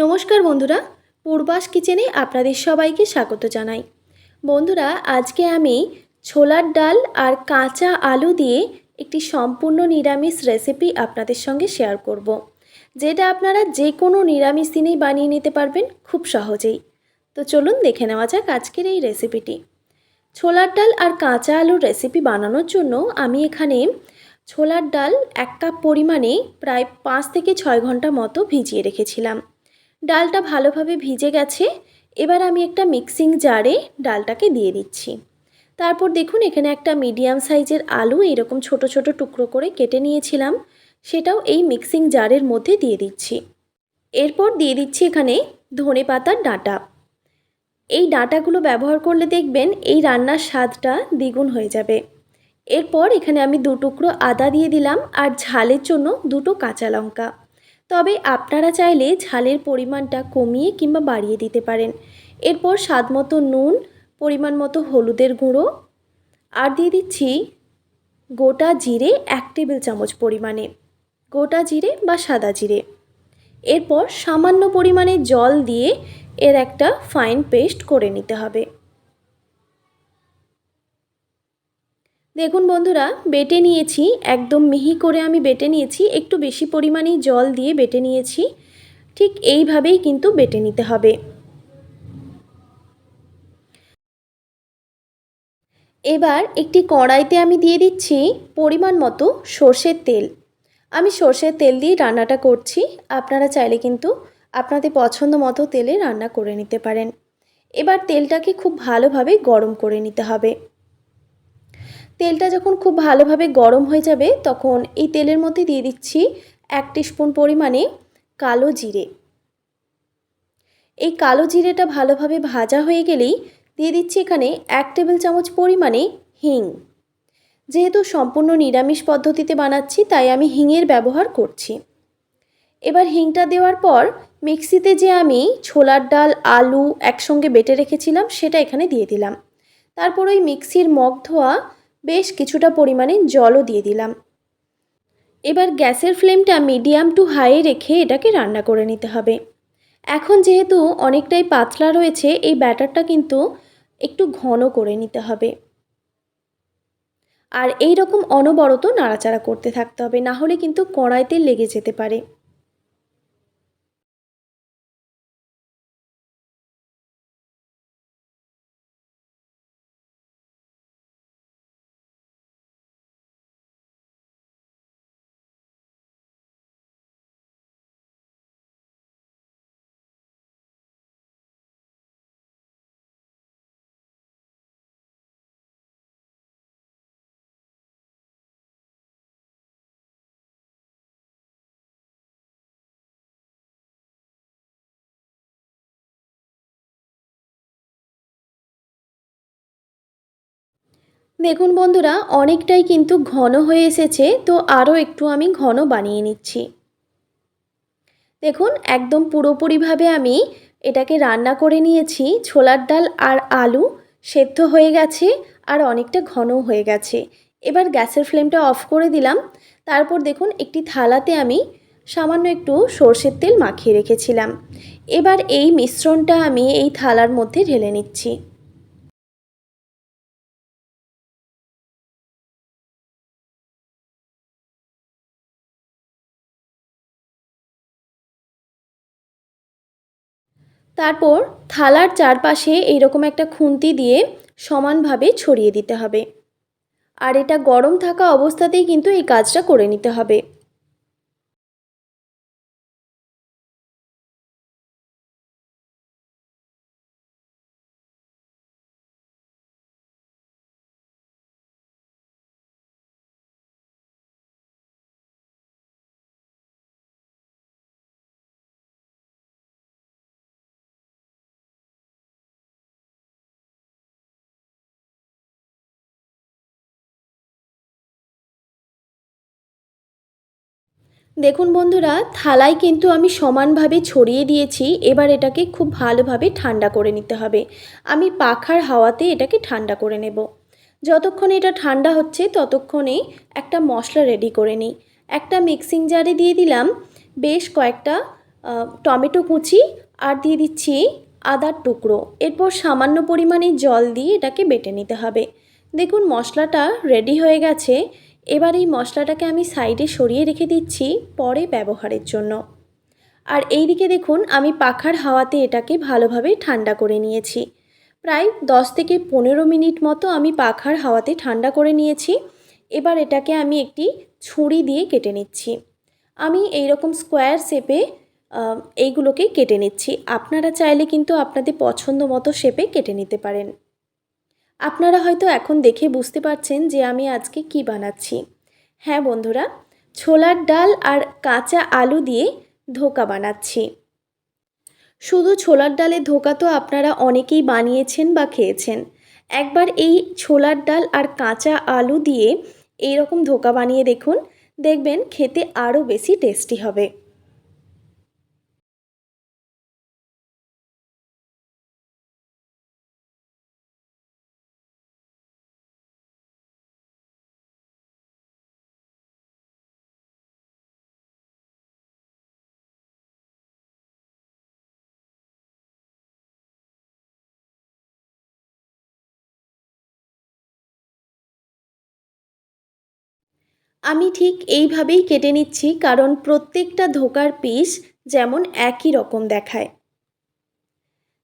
নমস্কার বন্ধুরা, পূর্বাস কিচেনে আপনাদের সবাইকে স্বাগত জানাই। বন্ধুরা, আজকে আমি ছোলার ডাল আর কাঁচা আলু দিয়ে একটি সম্পূর্ণ নিরামিষ রেসিপি আপনাদের সঙ্গে শেয়ার করব। যেটা আপনারা যে কোনো নিরামিষ দিনেই বানিয়ে নিতে পারবেন খুব সহজেই। তো চলুন দেখে নেওয়া যাক আজকের এই রেসিপিটি ছোলার ডাল আর কাঁচা আলুর রেসিপি বানানোর জন্য আমি এখানে ছোলার ডাল এক কাপ পরিমাণে প্রায় পাঁচ থেকে ছয় ঘণ্টা মতো ভিজিয়ে রেখেছিলাম। ডালটা ভালোভাবে ভিজে গেছে। এবার আমি একটা মিক্সিং জারে ডালটাকে দিয়ে দিচ্ছি। তারপর দেখুন, এখানে একটা মিডিয়াম সাইজের আলু এরকম ছোট ছোট টুকরো করে কেটে নিয়েছিলাম। সেটাও এই মিক্সিং জারের মধ্যে দিয়ে দিচ্ছি। এরপর দিয়ে দিচ্ছি এখানে ধনে পাতার ডাঁটা। এই ডাঁটাগুলো ব্যবহার করলে দেখবেন এই রান্নার স্বাদটা দ্বিগুণ হয়ে যাবে। এরপর এখানে আমি দু টুকরো আদা দিয়ে দিলাম আর ঝালের জন্য দুটো কাঁচা লঙ্কা। তবে আপনারা চাইলে ঝালের পরিমাণটা কমিয়ে কিংবা বাড়িয়ে দিতে পারেন। এরপর স্বাদ মতো নুন, পরিমাণ মতো হলুদের গুঁড়ো আর দিয়ে দিচ্ছি গোটা জিরে এক টেবিল চামচ পরিমাণে, গোটা জিরে বা সাদা জিরে। এরপর সামান্য পরিমাণে জল দিয়ে এর একটা ফাইন পেস্ট করে নিতে হবে। দেখুন বন্ধুরা, বেটে নিয়েছি, একদম মিহি করে আমি বেটে নিয়েছি, একটু বেশি পরিমাণেই জল দিয়ে বেটে নিয়েছি, ঠিক এইভাবেই কিন্তু বেটে নিতে হবে। এবার একটি কড়াইতে আমি দিয়ে দিচ্ছি পরিমাণ মতো সর্ষের তেল। আমি সর্ষের তেল দিয়ে রান্নাটা করছি, আপনারা চাইলে কিন্তু আপনাদের পছন্দ মতো তেলে রান্না করে নিতে পারেন। এবার তেলটাকে খুব ভালোভাবে গরম করে নিতে হবে। তেলটা যখন খুব ভালোভাবে গরম হয়ে যাবে, তখন এই তেলের মধ্যে দিয়ে দিচ্ছি এক স্পুন পরিমাণে কালো জিরে। এই কালো জিরেটা ভালোভাবে ভাজা হয়ে গেলেই দিয়ে দিচ্ছি এখানে এক টেবিল চামচ পরিমাণে হিং। যেহেতু সম্পূর্ণ নিরামিষ পদ্ধতিতে বানাচ্ছি, তাই আমি হিংয়ের ব্যবহার করছি। এবার হিংটা দেওয়ার পর মিক্সিতে যে আমি ছোলার ডাল, আলু একসঙ্গে বেটে রেখেছিলাম, সেটা এখানে দিয়ে দিলাম। তারপর ওই মিক্সির মগ ধোয়া বেশ কিছুটা পরিমাণে জলও দিয়ে দিলাম। এবার গ্যাসের ফ্লেমটা মিডিয়াম টু হাই রেখে এটাকে রান্না করে নিতে হবে। এখন যেহেতু অনেকটাই পাতলা রয়েছে, এই ব্যাটারটা কিন্তু একটু ঘন করে নিতে হবে। আর এই রকম অনবরত নাড়াচাড়া করতে থাকতে হবে, না হলে কিন্তু কড়াইতে লেগে যেতে পারে। দেখুন বন্ধুরা, অনেকটাই কিন্তু ঘন হয়ে এসেছে, তো আরও একটু আমি ঘন বানিয়ে নিচ্ছি। দেখুন, একদম পুরোপুরিভাবে আমি এটাকে রান্না করে নিয়েছি, ছোলার ডাল আর আলু সেদ্ধ হয়ে গেছে আর অনেকটা ঘন হয়ে গেছে। এবার গ্যাসের ফ্লেমটা অফ করে দিলাম, তারপর দেখুন একটি থালাতে আমি সামান্য একটু সর্ষের তেল মাখিয়ে রেখেছিলাম। এবার এই মিশ্রণটা আমি এই থালার মধ্যে ঢেলে নিচ্ছি। তারপর থালার চারপাশে এইরকম একটা খুন্তি দিয়ে সমানভাবে ছড়িয়ে দিতে হবে। আর এটা গরম থাকা অবস্থাতেই কিন্তু এই কাজটা করে নিতে হবে। দেখুন বন্ধুরা, থালায় কিন্তু আমি সমানভাবে ছড়িয়ে দিয়েছি, এবার এটাকে খুব ভালোভাবে ঠান্ডা করে নিতে হবে। আমি পাখার হাওয়াতে এটাকে ঠান্ডা করে নেব। যতক্ষণ এটা ঠান্ডা হচ্ছে, ততক্ষণে একটা মশলা রেডি করে নিই। একটা মিক্সিং জারে দিয়ে দিলাম বেশ কয়েকটা টমেটো কুচি আর দিয়ে দিচ্ছি আদার টুকরো। এরপর সামান্য পরিমাণে জল দিয়ে এটাকে বেটে নিতে হবে। দেখুন মশলাটা রেডি হয়ে গেছে। এবার এই মশলাটাকে আমি সাইডে সরিয়ে রেখে দিচ্ছি পরে ব্যবহারের জন্য। আর এইদিকে দেখুন, আমি পাখার হাওয়াতে এটাকে ভালোভাবে ঠান্ডা করে নিয়েছি। প্রায় দশ থেকে পনেরো মিনিট মতো আমি পাখার হাওয়াতে ঠান্ডা করে নিয়েছি। এবার এটাকে আমি একটি ছুরি দিয়ে কেটে নিচ্ছি। আমি এই রকম স্কোয়ার শেপে এইগুলোকে কেটে নিচ্ছি। আপনারা চাইলে কিন্তু আপনাদের পছন্দ মতো শেপে কেটে নিতে পারেন। আপনারা হয়তো এখন দেখে বুঝতে পারছেন যে আমি আজকে কি বানাচ্ছি। হ্যাঁ বন্ধুরা, ছোলার ডাল আর কাঁচা আলু দিয়ে ধোকা বানাচ্ছি। শুধু ছোলার ডালের ধোকা তো আপনারা অনেকেই বানিয়েছেন বা খেয়েছেন। একবার এই ছোলার ডাল আর কাঁচা আলু দিয়ে এই রকম ধোকা বানিয়ে দেখুন, দেখবেন খেতে আরও বেশি টেস্টি হবে। আমি ঠিক এইভাবেই কেটে নিচ্ছি, কারণ প্রত্যেকটা ধোকার পিস যেমন একই রকম দেখায়।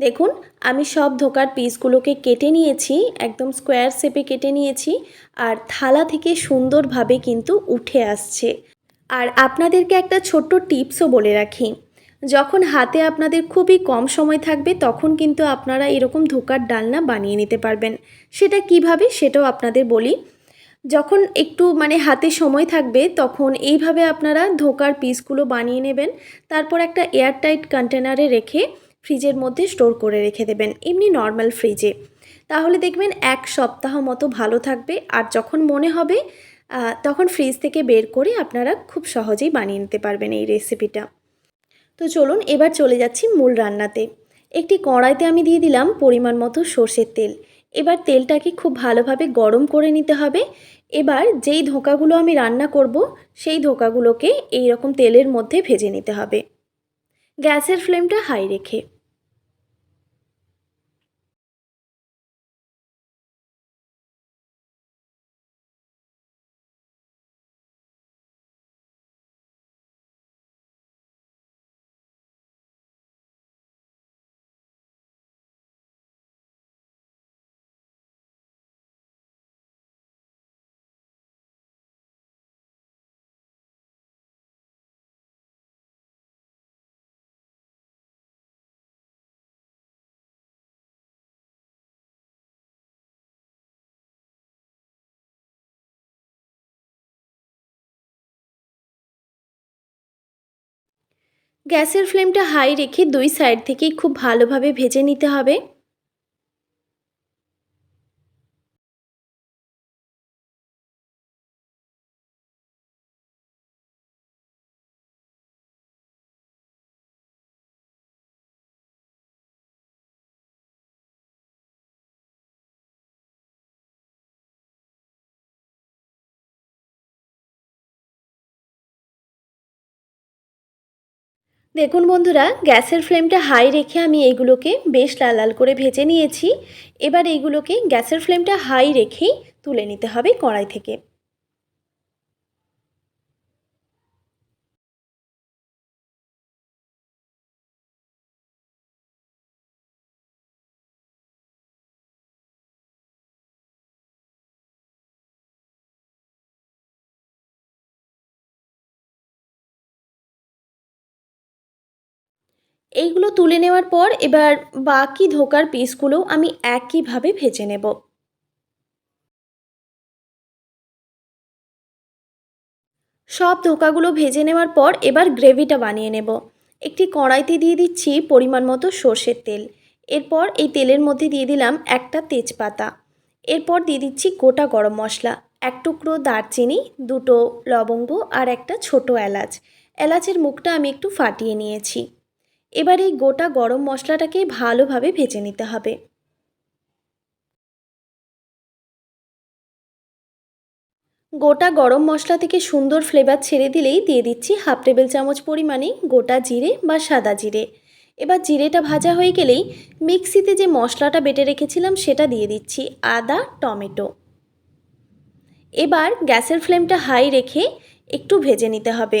দেখুন, আমি সব ধোকার পিসগুলোকে কেটে নিয়েছি, একদম স্কোয়ার শেপে কেটে নিয়েছি, আর থালা থেকে সুন্দরভাবে কিন্তু উঠে আসছে। আর আপনাদেরকে একটা ছোট্ট টিপসও বলে রাখি, যখন হাতে আপনাদের খুবই কম সময় থাকবে, তখন কিন্তু আপনারা এরকম ধোকার ডালনা বানিয়ে নিতে পারবেন। সেটা কীভাবে, সেটাও আপনাদের বলি। যখন একটু মানে হাতে সময় থাকবে, তখন এইভাবে আপনারা ধোকার পিসগুলো বানিয়ে নেবেন। তারপর একটা এয়ারটাইট কন্টেনারে রেখে ফ্রিজের মধ্যে স্টোর করে রেখে দেবেন, এমনি নর্মাল ফ্রিজে। তাহলে দেখবেন এক সপ্তাহ মতো ভালো থাকবে, আর যখন মনে হবে তখন ফ্রিজ থেকে বের করে আপনারা খুব সহজেই বানিয়ে নিতে পারবেন এই রেসিপিটা। তো চলুন এবার চলে যাচ্ছি মূল রান্নাতে। একটি কড়াইতে আমি দিয়ে দিলাম পরিমাণ মতো সর্ষের তেল। এবার তেলটাকে খুব ভালোভাবে গরম করে নিতে হবে। এবার যেই ধোকাগুলো আমি রান্না করব, সেই ধোকাগুলোকে এই রকম তেলের মধ্যে ভেজে নিতে হবে। গ্যাসের ফ্লেমটা হাই রেখে। গ্যাসের ফ্লেমটা হাই রেখে দুই সাইড থেকেই খুব ভালোভাবে ভেজে নিতে হবে। দেখুন বন্ধুরা, গ্যাসের ফ্লেমটা হাই রেখে আমি এইগুলোকে বেশ লাল লাল করে ভেজে নিয়েছি। এবার এইগুলোকে গ্যাসের ফ্লেমটা হাই রেখেই তুলে নিতে হবে কড়াই থেকে। এইগুলো তুলে নেওয়ার পর এবার বাকি ধোকার পিসগুলো আমি একইভাবে ভেজে নেব। সব ধোকাগুলো ভেজে নেওয়ার পর এবার গ্রেভিটা বানিয়ে নেব। একটি কড়াইতে দিয়ে দিচ্ছি পরিমাণ মতো সর্ষের তেল। এরপর এই তেলের মধ্যে দিয়ে দিলাম একটা তেজপাতা। এরপর দিয়ে দিচ্ছি গোটা গরম মশলা, এক টুকরো দারচিনি, দুটো লবঙ্গ আর একটা ছোট এলাচ। এলাচের মুখটা আমি একটু ফাটিয়ে নিয়েছি। এবার এই গোটা গরম মশলাটাকে ভালোভাবে ভেজে নিতে হবে। গোটা গরম মশলা থেকে সুন্দর ফ্লেভার ছেড়ে দিলেই দিয়ে দিচ্ছি হাফ টেবিল চামচ পরিমাণে গোটা জিরে বা সাদা জিরে। এবার জিরেটা ভাজা হয়ে গেলেই মিক্সিতে যে মশলাটা বেটে রেখেছিলাম সেটা দিয়ে দিচ্ছি আদা, টমেটো। এবার গ্যাসের ফ্লেমটা হাই রেখে একটু ভেজে নিতে হবে।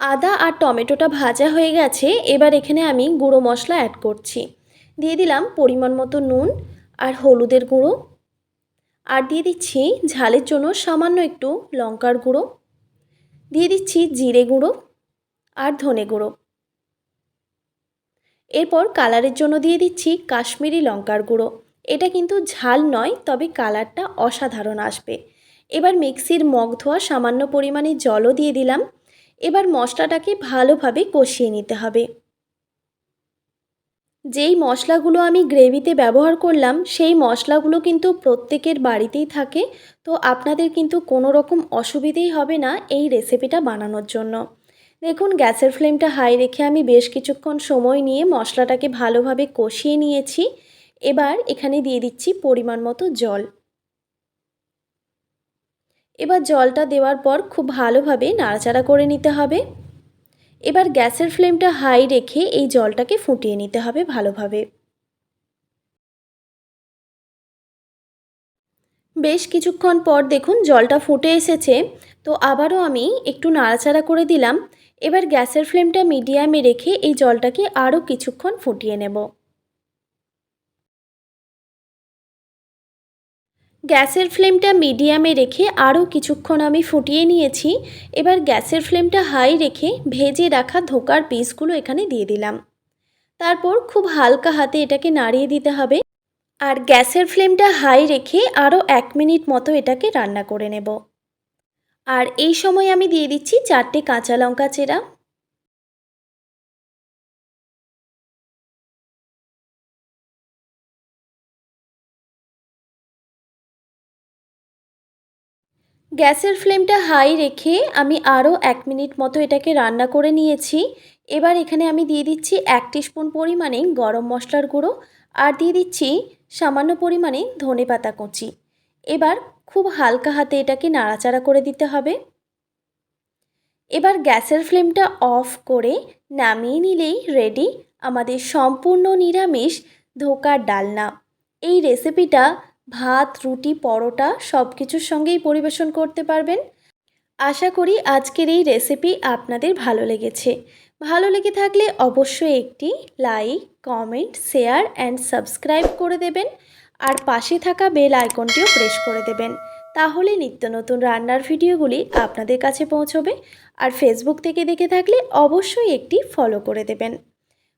আদা আর টমেটোটা ভাজা হয়ে গেছে, এবার এখানে আমি গুঁড়ো মশলা অ্যাড করছি। দিয়ে দিলাম পরিমাণ মতো নুন আর হলুদের গুঁড়ো। আর দিয়ে দিচ্ছি ঝালের জন্য সামান্য একটু লঙ্কার গুঁড়ো। দিয়ে দিচ্ছি জিরে গুঁড়ো আর ধনে গুঁড়ো। এরপর কালারের জন্য দিয়ে দিচ্ছি কাশ্মীরি লঙ্কার গুঁড়ো। এটা কিন্তু ঝাল নয়, তবে কালারটা অসাধারণ আসবে। এবার মিক্সির মগ ধোয়া সামান্য পরিমাণে জলও দিয়ে দিলাম। এবার মশলাটাকে ভালোভাবে কষিয়ে নিতে হবে। যেই মশলাগুলো আমি গ্রেভিতে ব্যবহার করলাম, সেই মশলাগুলো কিন্তু প্রত্যেকের বাড়িতেই থাকে। তো আপনাদের কিন্তু কোনো রকম অসুবিধেই হবে না এই রেসিপিটা বানানোর জন্য। দেখুন, গ্যাসের ফ্লেমটা হাই রেখে আমি বেশ কিছুক্ষণ সময় নিয়ে মশলাটাকে ভালোভাবে কষিয়ে নিয়েছি। এবার এখানে দিয়ে দিচ্ছি পরিমাণ মতো জল। এবার জলটা দেওয়ার পর খুব ভালোভাবে নাড়াচাড়া করে নিতে হবে। এবার গ্যাসের ফ্লেমটা হাই রেখে এই জলটাকে ফুটিয়ে নিতে হবে ভালোভাবে। বেশ কিছুক্ষণ পর দেখুন জলটা ফুটে এসেছে। তো আবারও আমি একটু নাড়াচাড়া করে দিলাম। এবার গ্যাসের ফ্লেমটা মিডিয়ামে রেখে এই জলটাকে আরও কিছুক্ষণ ফুটিয়ে নেব। গ্যাসের ফ্লেমটা মিডিয়ামে রেখে আরও কিছুক্ষণ আমি ফুটিয়ে নিয়েছি। এবার গ্যাসের ফ্লেমটা হাই রেখে ভেজে রাখা ধোকার পিসগুলো এখানে দিয়ে দিলাম। তারপর খুব হালকা হাতে এটাকে নাড়িয়ে দিতে হবে। আর গ্যাসের ফ্লেমটা হাই রেখে আরও এক মিনিট মতো এটাকে রান্না করে নেব। আর এই সময় আমি দিয়ে দিচ্ছি চারটে কাঁচা লঙ্কা চেরা। গ্যাসের ফ্লেমটা হাই রেখে আমি আরও এক মিনিট মতো এটাকে রান্না করে নিয়েছি। এবার এখানে আমি দিয়ে দিচ্ছি এক স্পুন পরিমাণে গরম মশলার গুঁড়ো আর দিয়ে দিচ্ছি সামান্য পরিমাণে ধনে পাতা কুচি। এবার খুব হালকা হাতে এটাকে নাড়াচাড়া করে দিতে হবে। এবার গ্যাসের ফ্লেমটা অফ করে নামিয়ে নিলেই রেডি আমাদের সম্পূর্ণ নিরামিষ ধোকার ডালনা। এই রেসিপিটা ভাত, রুটি, পরোটা সব কিছুর সঙ্গেই পরিবেশন করতে পারবেন। আশা করি আজকের এই রেসিপি আপনাদের ভালো লেগেছে। ভালো লেগে থাকলে অবশ্যই একটি like comment share and subscribe করে দেবেন। আর পাশে থাকা বেল আইকনটিও প্রেস করে দেবেন। তাহলে নিত্য নতুন রান্নার ভিডিওগুলি আপনাদের কাছে পৌঁছবে। আর ফেসবুক থেকে দেখে থাকলে অবশ্যই একটি ফলো করে দেবেন।